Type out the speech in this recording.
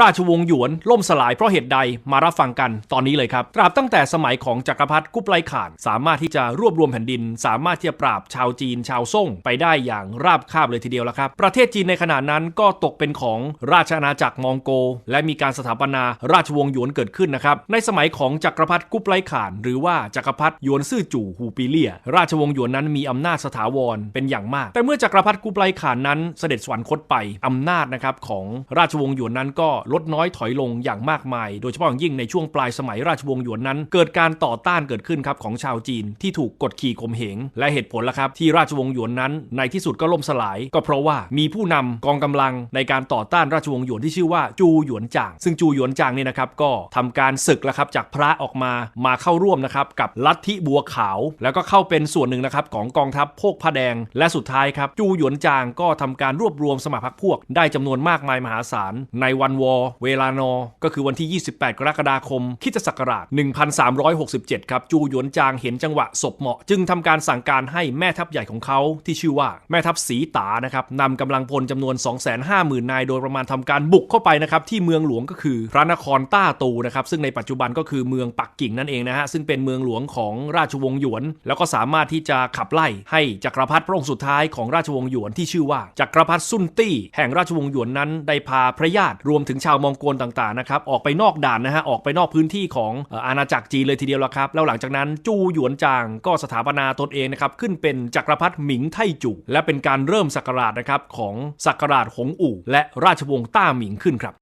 ราชวงศ์หยวนล่มสลายเพราะเหตุใดมารับฟังกันตอนนี้เลยครับตราบตั้งแต่สมัยของจักรพรรดิกุบไลข่าน สามารถที่จะรวบรวมแผ่นดิน สามารถที่จะปราบชาวจีนชาวซ่งไปได้อย่างราบคาบเลยทีเดียวและครับ ประเทศจีนในขณะนั้นก็ตกเป็นของราชอาณาจักรมองโก และมีการสถาปนาราชวงศ์หยวนเกิดขึ้นนะครับในสมัยของจักรพรรดิกุบไลข่าน หรือว่าจักรพรรดิหยวนซื่อจู่ ฮูปีเลีย ราชวงศ์หยวนนั้นมีอำนาจสถาวรเป็นอย่างมาก แต่เมื่อจักรพรรดิกุบไลข่านนั้นเสด็จสวรรคตไปอำนาจนะครับของราชวงศ์หยวนนั้นก็ลดน้อยถอยลงอย่างมากมาย โดยเฉพาะอย่างยิ่งในช่วงปลายสมัยราชวงศ์หยวนนั้น เกิดการต่อต้านเกิดขึ้นครับของชาวจีนที่ถูกกดขี่ข่มเหง และเหตุผลละครับที่ราชวงศ์หยวนนั้น ในที่สุดก็ล่มสลาย ก็เพราะว่ามีผู้นำกองกำลังในการต่อต้านราชวงศ์หยวนที่ชื่อว่าจูหยวนจาง ซึ่งจูหยวนจางเนี่ยนะครับก็ทำการศึกแล้วครับจากพระออกมามาเข้าร่วมนะครับกับลัทธิบัวขาว แล้วก็เข้าเป็นส่วนหนึ่งนะครับของกองทัพโพกผ้าแดง และสุดท้ายครับจูหยวนจางก็ทำการรวบรวมสมัครพรรคพวก ได้จำนวนมากมายมหาศาลในวันวเวลานอ ก็คือวันที่ 28 กรกฎาคมคริสตศักราช 1367 ครับ จูหยวนจางเห็นจังหวะศพเหมาะ จึงทำการสั่งการให้แม่ทัพใหญ่ของเขาที่ชื่อว่าแม่ทัพสีตานะครับนำกำลังพลจำนวน 250,000 นายโดยประมาณทำการบุกเข้าไปนะครับที่เมืองหลวงก็คือพระนครต้าตูนะครับซึ่งในปัจจุบันก็คือเมืองปักกิ่งนั่นเองนะฮะซึ่งเป็นเมืองหลวงของราชวงศ์หยวน แล้วก็สามารถที่จะขับไล่ให้จักรพรรดิพระองค์สุดท้ายของราชวงศ์หยวนที่ชื่อว่าจักรพรรดิซุนตี้แห่งราชวงศ์หยวนนั้นได้พาพระญาติรวมถึงชาวมองโกลต่างๆนะครับออกไปนอกด่านนะฮะออกไปนอกพื้นที่ของเอ่ออาณาจักรจีนเลยทีเดียวละครับ แล้วหลังจากนั้นจูหยวนจางก็สถาปนาตนเองนะครับขึ้นเป็นจักรพรรดิหมิงไทจูและเป็นการเริ่มศักราชนะครับของศักราชหงอู่และราชวงศ์ต้าหมิงขึ้นครับ